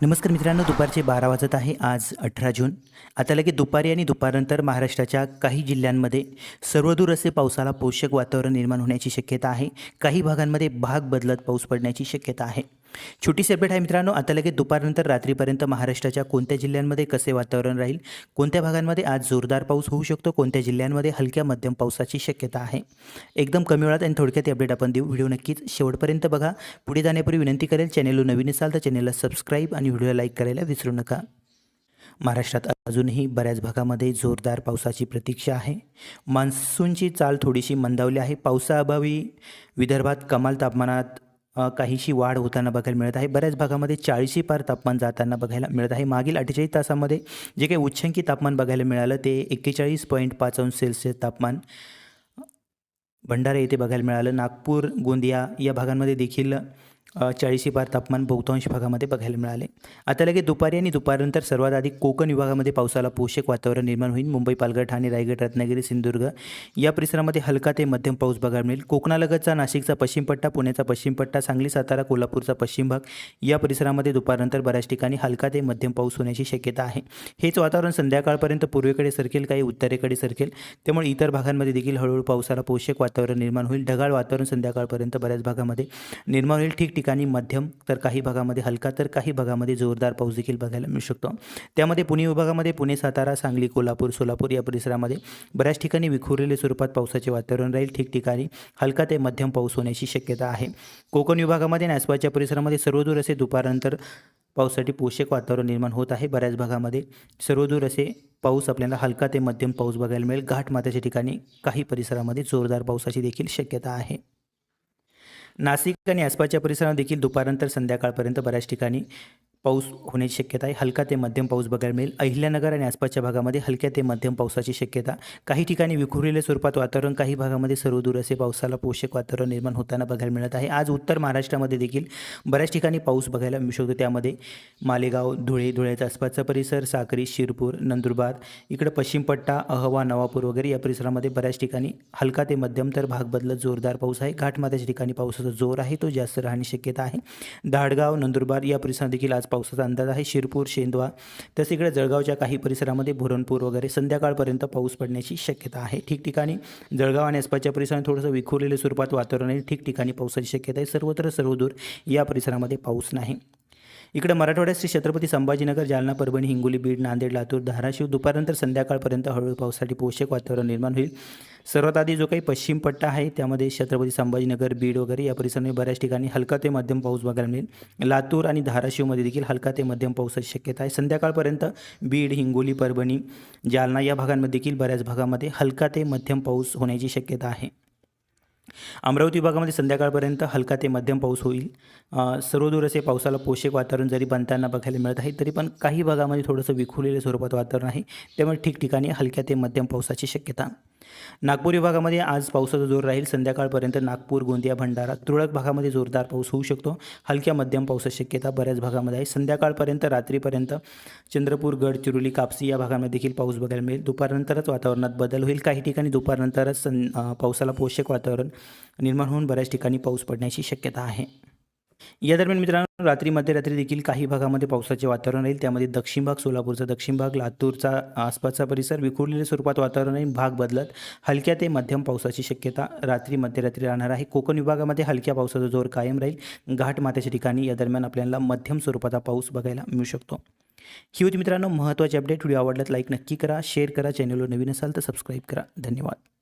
नमस्कार मित्रांनो दुपारचे बारा वाजत आहे आज अठरा जून. आता लगेच दुपारी आणि दुपारनंतर महाराष्ट्राच्या काही जिल्ह्यांमध्ये सर्वदूर असे पावसाला पोषक वातावरण निर्माण होण्याची शक्यता आहे. काही भागांमध्ये भाग बदलत पाऊस पडण्याची शक्यता आहे. छोटी सेपरेट आहे मित्रांनो. आता लगेच दुपारनंतर रात्रीपर्यंत महाराष्ट्राच्या कोणत्या जिल्ह्यांमध्ये कसे वातावरण राहील? कोणत्या भागांमध्ये आज जोरदार पाऊस होऊ शकतो? कोणत्या जिल्ह्यांमध्ये हलक्या मध्यम पावसाची शक्यता आहे? एकदम कमी वेळात आणि थोडक्यात अपडेट आपण देऊ. व्हिडिओ नक्कीच शेवटपर्यंत बघा. पुढे जाण्यापूर्वी विनंती करेल चॅनेलवर नवीन असाल तर चॅनेलला सबस्क्राईब आणि व्हिडिओला लाईक करायला विसरू नका. महाराष्ट्रात अजूनही बऱ्याच भागामध्ये जोरदार पावसाची प्रतीक्षा आहे. मान्सूनची चाल थोडीशी मंदावली आहे. पावसाअभावी विदर्भात कमाल तापमानात काहीशी वाढ होताना बघायला मिळत आहे. बऱ्याच भागामध्ये चाळीशी पार तापमान जाताना बघायला मिळत आहे. मागील अठ्ठेचाळीस तासामध्ये जे काही उच्चांकी तापमान बघायला मिळालं ते एक्केचाळीस पॉईंट पाच अंश सेल्सिअस तापमान भंडारा येथे बघायला मिळालं. नागपूर गोंदिया या भागांमध्ये देखील चाळीसी पार तापमान बहुतांश भागामध्ये बघायला मिळाले. आता लगेच दुपारी आणि दुपारनंतर सर्वात अधिक कोकण विभागामध्ये पावसाला पोषक वातावरण निर्माण होईल. मुंबई पालघर ठाणे रायगड रत्नागिरी सिंधुदुर्ग या परिसरामध्ये हलका ते मध्यम पाऊस बघायला मिळेल. कोकणालगतचा नाशिकचा पश्चिम पट्टा पुण्याचा पश्चिम पट्टा सांगली सातारा कोल्हापूरचा पश्चिम भाग या परिसरामध्ये दुपारनंतर बऱ्याच ठिकाणी हलका ते मध्यम पाऊस होण्याची शक्यता आहे. हेच वातावरण संध्याकाळपर्यंत पूर्वेकडे सरकेल काही उत्तरेकडे सरकेल. त्यामुळे इतर भागांमध्ये देखील हळूहळू पावसाला पोषक वातावरण निर्माण होईल. ढगाळ वातावरण संध्याकाळपर्यंत बऱ्याच भागामध्ये निर्माण होईल. ठीक ठिकाणी मध्यम तर काही भागामध्ये हलका तर काही भागामध्ये जोरदार पाऊस देखील बघायला मिळू शकतो. त्यामध्ये पुणे विभागामध्ये पुणे सातारा सांगली कोल्हापूर सोलापूर या परिसरामध्ये बऱ्याच ठिकाणी विखुरलेल्या स्वरूपात पावसाचे वातावरण राहील. ठिकठिकाणी हलका ते मध्यम पाऊस होण्याची शक्यता आहे. कोकण विभागामध्ये आणि परिसरामध्ये सर्वदूर असे दुपारनंतर पावसासाठी पोषक वातावरण निर्माण होत आहे. बऱ्याच भागामध्ये सर्वदूर असे पाऊस आपल्याला हलका ते मध्यम पाऊस बघायला मिळेल. घाटमाथ्याच्या ठिकाणी काही परिसरामध्ये जोरदार पावसाची देखील शक्यता आहे. नाशिक आणि आसपासच्या परिसरात देखील दुपारनंतर संध्याकाळपर्यंत बऱ्याच ठिकाणी पाऊस होण्याची शक्यता आहे. हलका ते मध्यम पाऊस बघायला मिळेल. अहिल्यानगर आणि आसपासच्या भागामध्ये हलक्या ते मध्यम पावसाची शक्यता. काही ठिकाणी विखुरलेल्या स्वरूपात वातावरण काही भागामध्ये सर्वदूर असे पावसाला पोषक वातावरण निर्माण होताना बघायला मिळत आहे. आज उत्तर महाराष्ट्रामध्ये देखील बऱ्याच ठिकाणी पाऊस बघायला मिळू शकतो. त्यामध्ये मालेगाव धुळे धुळ्याचा आसपासचा परिसर साक्री शिरपूर नंदुरबार इकडं पश्चिम पट्टा अहवा नवापूर वगैरे या परिसरामध्ये बऱ्याच ठिकाणी हलका ते मध्यम तर भाग बदलत जोरदार पाऊस आहे. घाटमाथ्याच्या ठिकाणी पावसाचा जोर आहे. तो जास्त राहण्याची शक्यता आहे. धाडगाव नंदुरबार या परिसरात देखील आज पावसाचा अंदाज आहे शिरपूर शेंदवा तसेच इकडे जळगावच्या काही परिसरामध्ये भुरणपूर वगैरे संध्याकाळपर्यंत पाऊस पडण्याची शक्यता आहे. ठिकठिकाणी जळगाव आणि आसपासच्या परिसरात थोडंसं विखुरलेल्या स्वरूपात वातावरण आहे. ठिकठिकाणी पावसाची शक्यता आहे. सर्वत्र सर्वदूर या परिसरामध्ये पाऊस नाही. इकडे मराठवाड्यात श्री छत्रपती संभाजीनगर जालना परभणी हिंगोली बीड नांदेड लातूर धाराशिव दुपारनंतर संध्याकाळपर्यंत हळूहळू पावसासाठी पोषक वातावरण निर्माण होईल. सर्वात आधी जो काही पश्चिम पट्टा आहे त्यामध्ये छत्रपती संभाजीनगर बीड वगैरे या परिसरामध्ये बऱ्याच ठिकाणी हलका ते मध्यम पाऊस बघायला मिळेल. लातूर आणि धाराशिवमध्ये देखील हलका ते मध्यम पावसाची शक्यता आहे. संध्याकाळपर्यंत बीड हिंगोली परभणी जालना या भागांमध्ये देखील बऱ्याच भागामध्ये हलका ते मध्यम पाऊस होण्याची शक्यता आहे. अमरावती विभागामध्ये संध्याकाळपर्यंत हलका ते मध्यम पाऊस होईल. सर्वदूर असे पावसाला पोषक वातावरण जरी बनताना बघायला मिळत आहे तरी पण काही भागामध्ये थोडंसं विखुरलेल्या स्वरूपात वातावरण आहे. त्यामुळे ठिकठिकाणी हलक्या ते मध्यम पावसाची शक्यता नागपूर विभागामध्ये आज पावसाचा जोर राहील. संध्याकाळपर्यंत नागपूर गोंदिया भंडारा तुरळक भागामध्ये जोरदार पाऊस होऊ शकतो. हलक्या मध्यम पावसाची शक्यता बऱ्याच भागामध्ये आहे. संध्याकाळपर्यंत रात्रीपर्यंत चंद्रपूर गडचिरोली कापसी या भागामध्ये देखील पाऊस बघायला मिळेल. दुपारनंतरच वातावरणात बदल होईल. काही ठिकाणी दुपारनंतरच सं पावसाला पोषक वातावरण निर्माण होऊन बऱ्याच ठिकाणी पाऊस पडण्याची शक्यता आहे. या दरम्यान मित्रांनो रात्री मध्यरात्री देखील काही भागामध्ये पावसाचे वातावरण राहील. त्यामध्ये दक्षिण भाग सोलापूरचा दक्षिण भाग लातूरचा आसपासचा परिसर विखुरलेल्या स्वरूपात वातावरण राहील. भाग बदलत हलक्या ते मध्यम पावसाची शक्यता रात्री मध्यरात्री राहणार आहे. कोकण विभागामध्ये हलक्या पावसाचा जोर कायम राहील. घाट माथ्याच्या ठिकाणी या दरम्यान आपल्याला मध्यम स्वरूपाचा पाऊस बघायला मिळू शकतो. ही होती मित्रांनो महत्त्वाची अपडेट. व्हिडिओ आवडल्यात लाईक नक्की करा शेअर करा चॅनलवर नवीन असाल तर सबस्क्राईब करा. धन्यवाद.